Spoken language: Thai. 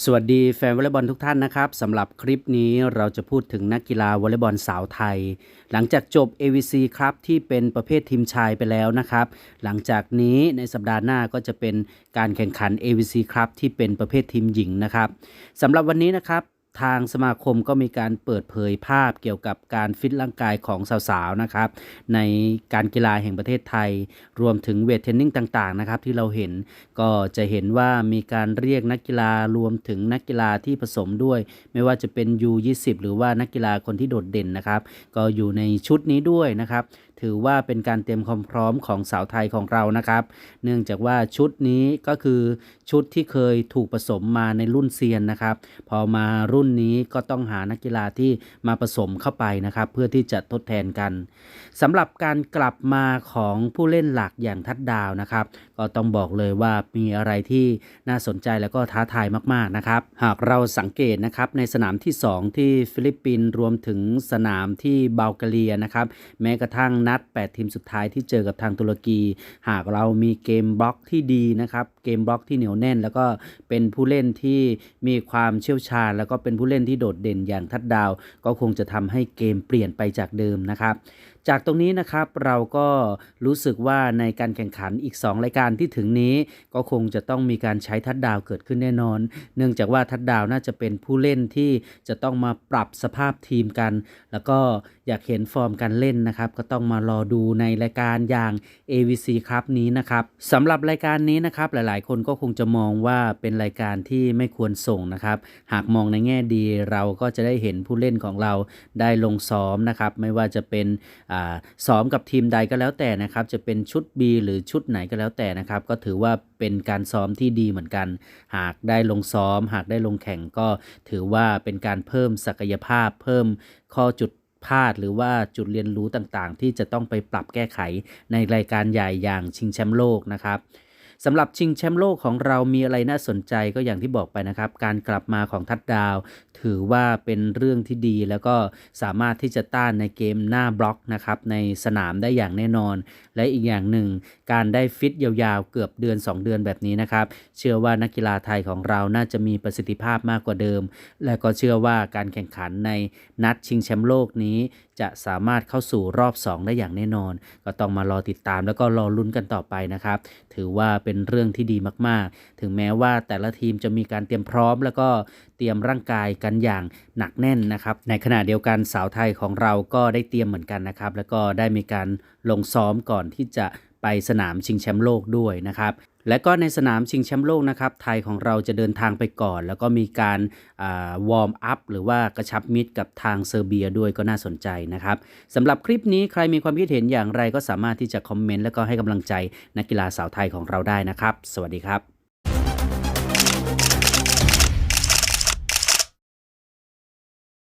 สวัสดีแฟนวอลเลย์บอลทุกท่านนะครับสำหรับคลิปนี้เราจะพูดถึงนักกีฬาวอลเลย์บอลสาวไทย หลังจากจบ AVC ครับที่เป็นประเภททีมชายไปแล้วนะครับ หลังจากนี้ในสัปดาห์หน้าก็จะเป็นการแข่งขัน AVC ครับที่เป็นประเภททีมหญิงนะครับสำหรับวันนี้นะครับ ทางสมาคมก็มีการเปิดเผยภาพเกี่ยวกับการฟิตร่างกายของสาวๆนะครับ ในการกีฬาแห่งประเทศไทย รวมถึงเวทเทรนนิ่งต่างๆนะครับที่เราเห็นก็จะเห็นว่ามีการเรียกนักกีฬารวมถึงนักกีฬาที่ผสมด้วย ไม่ว่าจะเป็น U20 หรือว่านักกีฬาคนที่โดดเด่นนะครับ ก็อยู่ในชุดนี้ด้วยนะครับถือว่าเป็นการเตรียมความพร้อมของสาวไทยของเรานะครับ เนื่องจากว่าชุดนี้ก็คือชุดที่เคยถูกผสมมาในรุ่นเซียนนะครับ พอมารุ่นนี้ก็ต้องหานักกีฬาที่มาผสมเข้าไปนะครับ เพื่อที่จะทดแทนกันสำหรับการกลับมาของผู้เล่นหลักอย่างทัดดาวนะครับ ก็ต้องบอกเลยว่ามีอะไรที่น่าสนใจแล้วก็ท้าทายมากๆนะครับ หากเราสังเกตนะครับในสนามที่ 2 ที่ฟิลิปปินส์รวมถึงสนามที่เบลกาเรียนะครับ แม้กระทั่งนัด 8 ทีมสุดท้ายที่เจอกับทางตุรกี หากเรามีเกมบล็อกที่ดีนะครับ เกมบล็อกที่เหนียวแน่น แล้วก็เป็นผู้เล่นที่มีความเชี่ยวชาญ แล้วก็เป็นผู้เล่นที่โดดเด่นอย่างทัดดาว ก็คงจะทำให้เกมเปลี่ยนไปจากเดิมนะครับ จากตรงนี้นะครับเราก็รู้สึกว่าในการแข่งขันอีก 2 รายการที่ถึงนี้ก็คงจะต้องมีการใช้ทัดดาวเกิดขึ้นแน่นอน เนื่องจากว่าทัดดาวน่าจะเป็นผู้เล่นที่จะต้องมาปรับสภาพทีมกัน แล้วก็อยากเห็นฟอร์มการเล่นนะครับ ก็ต้องมารอดูในรายการอย่าง AVC ครับนี้นะครับสำหรับรายการนี้นะครับหลายๆ คนก็คงจะมองว่าเป็นรายการที่ไม่ควรส่งนะครับ หากมองในแง่ดีเราก็จะได้เห็นผู้เล่นของเราได้ลงซ้อมนะครับ ไม่ว่าจะเป็นซ้อมกับทีมใดก็แล้วแต่นะครับจะเป็นชุด B หรือชุดไหนก็แล้วแต่นะครับ ก็ถือว่าเป็นการซ้อมที่ดีเหมือนกัน หากได้ลงซ้อม หากได้ลงแข่งก็ถือว่าเป็นการเพิ่มศักยภาพ เพิ่มข้อจุดพลาดหรือว่าจุดเรียนรู้ต่างๆ ที่จะต้องไปปรับแก้ไขในรายการใหญ่อย่างชิงแชมป์โลกนะครับ สำหรับชิงแชมป์โลกของเรามีอะไรน่าสนใจก็อย่างที่บอกไปนะครับ การกลับมาของทัดดาว ถือว่าเป็นเรื่องที่ดี แล้วก็สามารถที่จะต้านในเกมหน้าบล็อกนะครับในสนามได้อย่างแน่นอน และอีกอย่างหนึ่ง การได้ฟิตยาวๆ เกือบเดือน 2 เดือนแบบนี้นะครับ เชื่อว่านักกีฬาไทยของเราน่าจะมีประสิทธิภาพมากกว่าเดิม และก็เชื่อว่าการแข่งขันในนัดชิงแชมป์โลกนี้จะสามารถเข้าสู่รอบ 2 ได้อย่างแน่นอน ก็ต้องมารอติดตามแล้วก็รอลุ้นกันต่อไปนะครับ ถือว่าเป็นเรื่องที่ดีมากๆ ถึงแม้ว่าแต่ละทีมจะมีการเตรียมพร้อม แล้วก็เตรียมร่างกายกันอย่างหนักแน่นนะครับ ในขณะเดียวกันสาวไทยของเราก็ได้เตรียมเหมือนกันนะครับ แล้วก็ได้มีการลงซ้อมก่อนที่จะไปสนามชิงแชมป์โลกด้วยนะครับ และก็ในสนามชิงแชมป์โลกนะครับ ไทยของเราจะเดินทางไปก่อน แล้วก็มีการวอร์มอัพหรือว่ากระชับมิตรกับทางเซอร์เบียด้วยก็น่าสนใจนะครับสำหรับคลิปนี้ใครมีความคิดเห็นอย่างไรก็สามารถที่จะคอมเมนต์แล้วก็ให้กำลังใจนักกีฬาสาวไทยของเราได้นะครับ สวัสดีครับ